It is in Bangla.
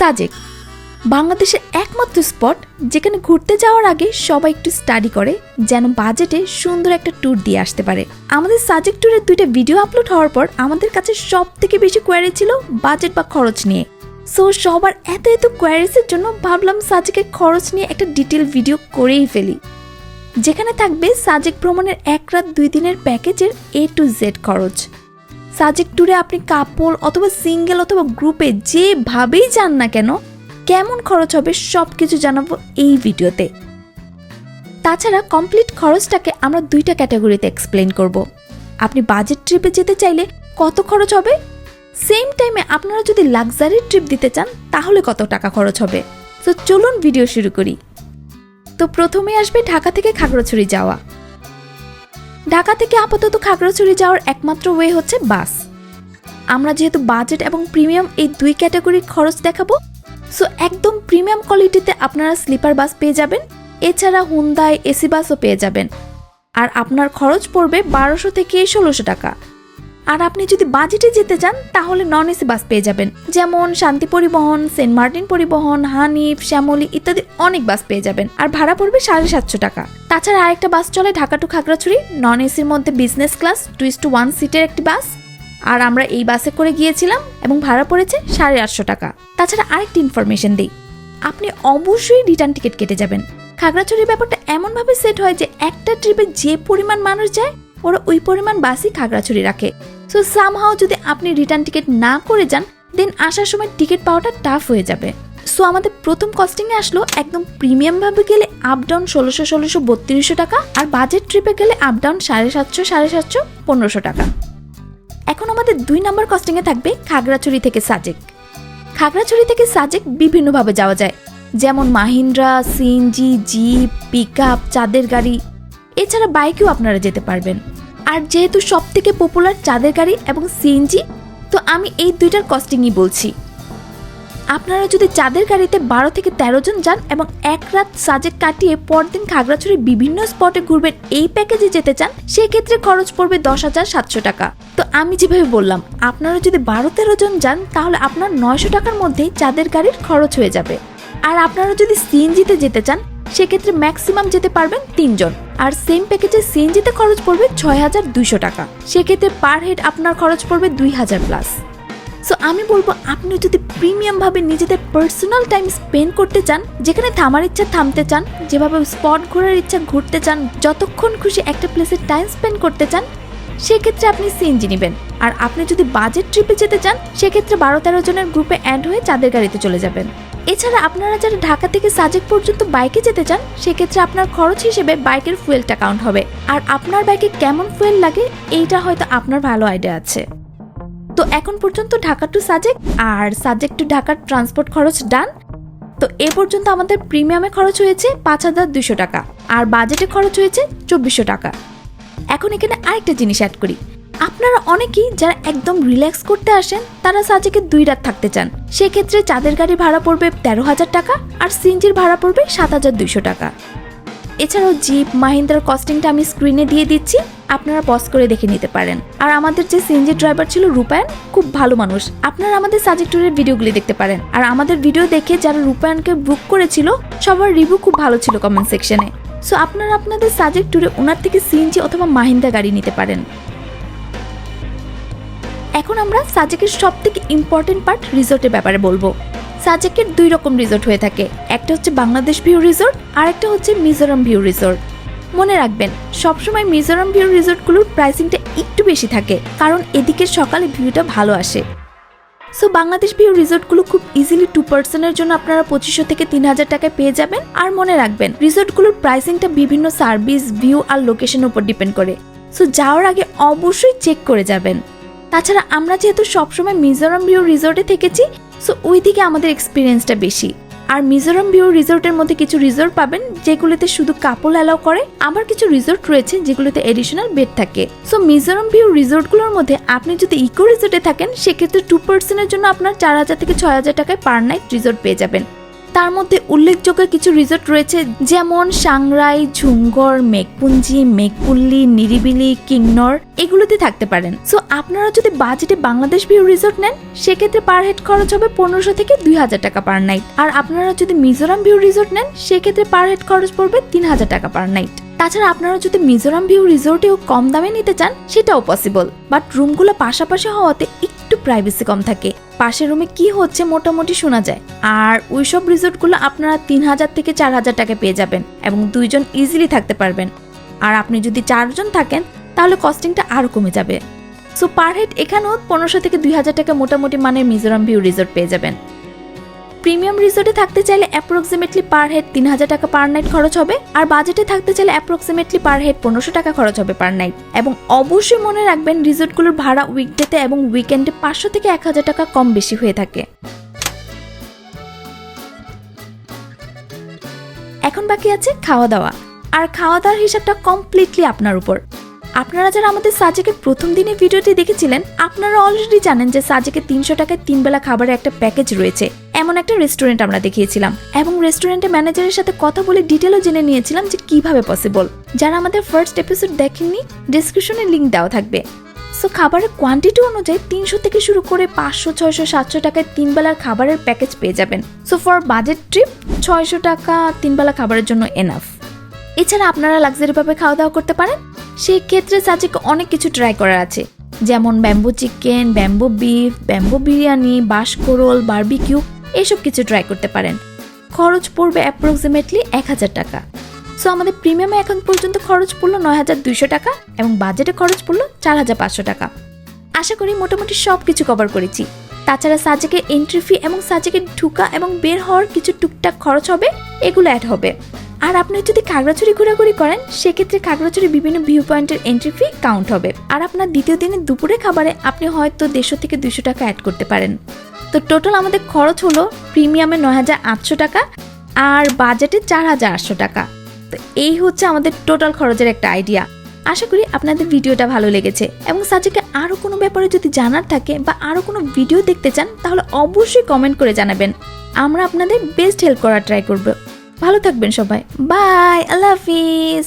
সাজেক। বাংলাদেশের একমাত্র স্পট যেখানে ঘুরতে যাওয়ার আগে সবাই একটু স্টাডি করে, যেন বাজেটে সুন্দর একটা ট্যুর দিয়ে আসতে পারে। আমাদের সাজেক ট্যুরের দুইটা ভিডিও আপলোড হওয়ার পর আমাদের কাছে সব থেকে বেশি কোয়ারি ছিল বাজেট বা খরচ নিয়ে। সো সবার এত এত কোয়ারিসের জন্য ভাবলাম সাজেকের খরচ নিয়ে একটা ডিটেল ভিডিও করেই ফেলি। যেখানে থাকবে সাজেক ভ্রমণের এক রাত দুই দিনের প্যাকেজের এ টু জেড খরচ। সাজেক ট্যুরে আপনি কাপল অথবা সিঙ্গেল অথবা গ্রুপে যেভাবেই যান না কেন, কেমন খরচ হবে সব কিছু জানাব এই ভিডিওতে। তাছাড়া কমপ্লিট খরচটাকে আমরা দুইটা ক্যাটাগরিতে এক্সপ্লেন করব। আপনি বাজেট ট্রিপে যেতে চাইলে কত খরচ হবে? সেম টাইমে আপনারা যদি লাক্সারি ট্রিপ দিতে চান, তাহলে কত টাকা খরচ হবে? তো চলুন ভিডিও শুরু করি। তো প্রথমে আসবে ঢাকা থেকে খাগড়াছড়ি যাওয়া। ঢাকা থেকে আপাতত খাগড়াছড়ি যাওয়ার একমাত্র ওয়ে হচ্ছে বাস। আমরা যেহেতু বাজেট এবং প্রিমিয়াম এই দুই ক্যাটাগরির খরচ দেখাবো, সো একদম প্রিমিয়াম কোয়ালিটিতে আপনারা স্লিপার বাস পেয়ে যাবেন, এছাড়া হুন্দায় এসি বাসও পেয়ে যাবেন। আর আপনার খরচ পড়বে বারোশো থেকে ষোলোশো টাকা। আর আপনি যদি বাজেটে যেতে চান, তাহলে নন এসি বাস পেয়ে যাবেন। যেমন শান্তি পরিবহন, সেন্ট মার্টিন পরিবহন, হানিফ, শ্যামলী ইত্যাদি অনেক বাস পেয়ে যাবেন। আর ভাড়া পড়বে সাড়ে সাতশো টাকা। তাছাড়া আরেকটা বাস চলে ঢাকা টু খাগড়াছড়ি। নন এসির মধ্যে business class two is to one সিটের একটি বাস আর আমরা এই বাসে করে গিয়েছিলাম এবং ভাড়া পড়েছে সাড়ে আটশো টাকা। তাছাড়া আরেকটি ইনফরমেশন দিই। আপনি অবশ্যই রিটার্ন টিকিট কেটে যাবেন। খাগড়াছড়ির ব্যাপারটা এমনভাবে সেট হয় যে একটা ট্রিপে যে পরিমাণ মানুষ যায় ওরা ওই পরিমাণ বাসই খাগড়াছড়ি রাখে। সো সামহাও যদি আপনি রিটার্ন টিকিট না করে যান দেন আসার সময় টিকিট পাওয়াটা টাফ হয়ে যাবে। সো আমাদের প্রথম কস্টিংয়ে আসলো একদম প্রিমিয়ামভাবে গেলে আপ ডাউন ষোলোশো ষোলোশো বত্রিশশো টাকা আর বাজেট ট্রিপে গেলে আপ ডাউন সাড়ে সাতশো সাড়ে সাতশো, পনেরোশো টাকা। এখন আমাদের দুই নম্বর কস্টিংয়ে থাকবে খাগড়াছড়ি থেকে সাজেক। খাগড়াছড়ি থেকে সাজেক বিভিন্নভাবে যাওয়া যায়। যেমন Mahindra, CNG, jeep pick up চাঁদের গাড়ি এছাড়া বাইকেও আপনারা যেতে পারবেন। আর যেহেতু সব থেকে পপুলার চাঁদের গাড়ি এবং সিএনজি তো আমি এই দুইটার কস্টিংই বলছি। আপনারা যদি চাঁদের গাড়িতে বারো থেকে তেরো জন যান এবং এক রাত সাজেক কাটিয়ে পরদিন খাগড়াছড়ির বিভিন্ন স্পটে ঘুরবেন এই প্যাকেজে যেতে চান, সেক্ষেত্রে খরচ পড়বে দশ হাজার সাতশো টাকা। তো আমি যেভাবে বললাম, আপনারা যদি বারো তেরো জন যান, তাহলে আপনার নয়শো টাকার মধ্যেই চাঁদের গাড়ির খরচ হয়ে যাবে। আর আপনারা যদি সিএনজিতে যেতে চান, সেক্ষেত্রে ম্যাক্সিমাম যেতে পারবেন তিনজন। আর সেম প্যাকেজে সিএনজিতে খরচ পড়বে ছয় হাজার দুইশো টাকা। সেক্ষেত্রে পার হেড আপনার খরচ পড়বে দুই হাজার প্লাস সো আমি বলব, আপনি যদি প্রিমিয়াম ভাবে নিজেদের পার্সোনাল টাইম স্পেন্ড করতে চান, যেখানে থামার ইচ্ছা থামতে চান, যেভাবে স্পট ঘোরার ইচ্ছা ঘুরতে চান, যতক্ষণ খুশি একটা প্লেসে টাইম স্পেন্ড করতে চান, সেক্ষেত্রে আপনি সিএনজি নেবেন। আর আপনি যদি বাজেট ট্রিপে যেতে চান, সেক্ষেত্রে বারো তেরো জনের গ্রুপে অ্যাড হয়ে চাঁদের গাড়িতে চলে যাবেন। এছাড়া আপনারা যারা ঢাকা থেকে সাজেক পর্যন্ত বাইকে যেতে চান, সেক্ষেত্রে আপনার খরচ হিসেবে বাইকের ফুয়েলটা কাউন্ট হবে। আর আপনার বাইকে কেমন ফুয়েল লাগে, এইটা হয়তো আপনার ভালো আইডিয়া আছে। তো এখন পর্যন্ত ঢাকা টু সাজেক, আর সাজেক টু ঢাকার ট্রান্সপোর্ট খরচ ডান তো এ পর্যন্ত আমাদের প্রিমিয়ামে খরচ হয়েছে পাঁচ হাজার দুশো টাকা, আর বাজেটে খরচ হয়েছে চব্বিশশো টাকা। এখন এখানে আরেকটা জিনিস অ্যাড করি। আপনারা অনেকেই যারা একদম রিল্যাক্স করতে আসেন, তারা সাজেকে দুই রাত থাকতে চান। সেক্ষেত্রে চাঁদের গাড়ি ভাড়া পড়বে তেরো হাজার টাকা আর সিনজির ভাড়া পড়বে সাত হাজার দুইশো টাকা। এছাড়াও জিপ, মাহিন্দ্রার কস্টিংটা আমি স্ক্রিনে দিয়ে দিচ্ছি, আপনারা পজ করে দেখে নিতে পারেন। আর আমাদের যে সিএনজি ড্রাইভার ছিল রূপায়ণ, খুব ভালো মানুষ। আপনারা আমাদের সাজেক্ট ট্যুরের ভিডিওগুলি দেখতে পারেন। আর আমাদের ভিডিও দেখে যারা রূপায়ণকে বুক করেছিল, সবার রিভিউ খুব ভালো ছিল কমেন্ট সেকশনে সো আপনারা আপনাদের সাজেক্ট ট্যুরে ওনার থেকে সিএনজি অথবা মাহিন্দ্রা গাড়ি নিতে পারেন। এখন আমরা সাজেকের সব থেকে ইম্পর্টেন্ট পার্ট রিসোর্টের ব্যাপারে বলব। সাজেকের দুই রকম রিসোর্ট হয়ে থাকে। একটা হচ্ছে বাংলাদেশ ভিউ রিসোর্ট আর একটা হচ্ছে মিজোরাম ভিউ রিসোর্ট মনে রাখবেন, সবসময় মিজোরাম ভিউ রিসোর্টগুলোর প্রাইসিংটা একটু বেশি থাকে, কারণ এদিকে সকালে ভিউটা ভালো আসে। সো বাংলাদেশ ভিউ রিসোর্টগুলো খুব ইজিলি টু পার্সনের জন্য আপনারা পঁচিশশো থেকে তিন হাজার টাকায় পেয়ে যাবেন। আর মনে রাখবেন রিসোর্টগুলোর প্রাইসিংটা বিভিন্ন সার্ভিস ভিউ আর লোকেশনের উপর ডিপেন্ড করে। সো যাওয়ার আগে অবশ্যই চেক করে যাবেন। তাছাড়া আমরা যেহেতু সবসময় মিজোরাম ভিউ রিসোর্টে থেকেছি সো ওই দিকে আমাদের এক্সপিরিয়েন্সটা বেশি। আর মিজোরাম ভিউ রিসোর্টের মধ্যে কিছু রিসোর্ট পাবেন, যেগুলোতে শুধু কাপল অ্যালাউ করে, আবার কিছু রিসোর্ট রয়েছে যেগুলোতে এডিশনাল বেড থাকে। সো মিজোরাম ভিউ রিসোর্টগুলোর মধ্যে আপনি যদি ইকো রিসোর্টে থাকেন, সেক্ষেত্রে টু পার্সনের জন্য আপনার চার হাজার থেকে ছয় হাজার টাকায় পার নাইট রিসোর্ট পেয়ে যাবেন। তার মধ্যে উল্লেখযোগ্য কিছু রিসোর্ট রয়েছে, যেমন সাংরাই, ঝুঙ্গর, মেঘপুঞ্জি, মেঘপুল্লি, নিরিবিলি কিন্নর এগুলোতে থাকতে পারেন। সো আপনারা যদি বাজেটে বাংলাদেশ ভিউ রিসোর্ট নেন, সেক্ষেত্রে পার হেড খরচ হবে পনেরোশো থেকে দুই হাজার টাকা পার নাইট আর আপনারা যদি মিজোরাম ভিউ রিসোর্ট নেন, সেক্ষেত্রে পার হেড খরচ পড়বে তিন হাজার টাকা পার নাইট তাছাড়া আপনারা যদি মিজোরাম ভিউ রিসোর্টেও কম দামে নিতে চান, সেটাও পসিবল বাট রুমগুলো পাশাপাশি হওয়াতে একটু প্রাইভেসি কম থাকে। পাশের রুমে কি হচ্ছে মোটামুটি শোনা যায়। আর ওই ওইসব রিসোর্টগুলো আপনারা তিন হাজার থেকে চার হাজার টাকা পেয়ে যাবেন এবং দুইজন ইজিলি থাকতে পারবেন। আর আপনি যদি চারজন থাকেন, তাহলে কস্টিংটা আরও কমে যাবে। সো পার হেড এখানেও পনেরোশো থেকে দুই হাজার টাকা মোটামুটি মানের মিজোরাম ভিউ রিসোর্ট পেয়ে যাবেন। প্রিমিয়াম রিসোর্টে থাকতে চাইলে অ্যাপ্রক্সিমেটলি পার হেড তিন হাজার টাকা পার নাইট খরচ হবে, আর বাজেটে থাকতে চাইলে অ্যাপ্রক্সিমেটলি পার হেড পনেরোশো টাকা খরচ হবে পার নাইট এবং অবশ্যই মনে রাখবেন, রিসোর্টগুলোর ভাড়া উইকডেতে এবং উইকেন্ডে পাঁচশো থেকে এক হাজার টাকা কম বেশি হয়ে থাকে। এখন বাকি আছে খাওয়া দাওয়া আর খাওয়া দাওয়ার হিসাবটা কমপ্লিটলি আপনার উপর। আপনারা যারা আমাদের সাজেকের প্রথম দিনে ভিডিওটি দেখেছিলেন, আপনারা অলরেডি জানেন যে সাজেকে তিনশো টাকায় তিন বেলা খাবারের একটা প্যাকেজ রয়েছে। এমন একটা রেস্টুরেন্ট আমরা দেখিয়েছিলাম এবং রেস্টুরেন্টের ম্যানেজারের সাথে কথা বলে ডিটেলও জেনে নিয়েছিলাম যে কীভাবে পসিবল যারা আমাদের ফার্স্ট এপিসোড দেখেননি ডিসক্রিপশনে লিঙ্ক দেওয়া থাকবে। সো খাবারের কোয়ান্টিটি অনুযায়ী তিনশো থেকে শুরু করে পাঁচশো, ছয়শো, সাতশো টাকায় তিন বেলার খাবারের প্যাকেজ পেয়ে যাবেন। সো ফর বাজেট ট্রিপ ছয়শো টাকা তিন বেলা খাবারের জন্য এনাফ এছাড়া আপনারা লাক্সারিভাবে খাওয়া দাওয়া করতে পারেন। সেই ক্ষেত্রে সাজিকে অনেক কিছু ট্রাই করার আছে। যেমন bamboo chicken bamboo beef bamboo biryani বাঁশকোরল barbecue এসব কিছু ট্রাই করতে পারেন। খরচ পড়বে অ্যাপ্রক্সিমেটলি এক হাজার টাকা। সো আমাদের প্রিমিয়ামে এখন পর্যন্ত খরচ পড়ল নয় হাজার দুইশো টাকা এবং বাজেটে খরচ পড়ল চার হাজার পাঁচশো টাকা। আশা করি মোটামুটি সব কিছু কভার করেছি। তাছাড়া সাজেকে এন্ট্রি ফি এবং সাজেকে ঢুকা এবং বের হওয়ার কিছু টুকটাক খরচ হবে, এগুলো অ্যাড হবে। আর আপনি যদি খাগড়াছড়ি ঘোরাঘুরি করেন, সেক্ষেত্রে খাগড়াছড়ি বিভিন্ন ভিউ পয়েন্টের এন্ট্রি ফি কাউন্ট হবে। আর আপনার দ্বিতীয় দিনের দুপুরে খাবারে আপনি হয়তো দেড়শো থেকে দুশো টাকা অ্যাড করতে পারেন। তো টোটাল আমাদের খরচ হলো প্রিমিয়ামে নয় হাজার আটশো টাকা আর বাজেটে চার হাজার আটশো টাকা। তো এই হচ্ছে আমাদের টোটাল খরচের একটা আইডিয়া। আশা করি আপনাদের ভিডিওটা ভালো লেগেছে এবং সাজেকে আরও কোনো ব্যাপারে যদি জানার থাকে বা আরও কোনো ভিডিও দেখতে চান, তাহলে অবশ্যই কমেন্ট করে জানাবেন। আমরা আপনাদের বেস্ট হেল্প করার ট্রাই করব। ভালো থাকবেন সবাই। বাই, আল্লাহ হাফিজ।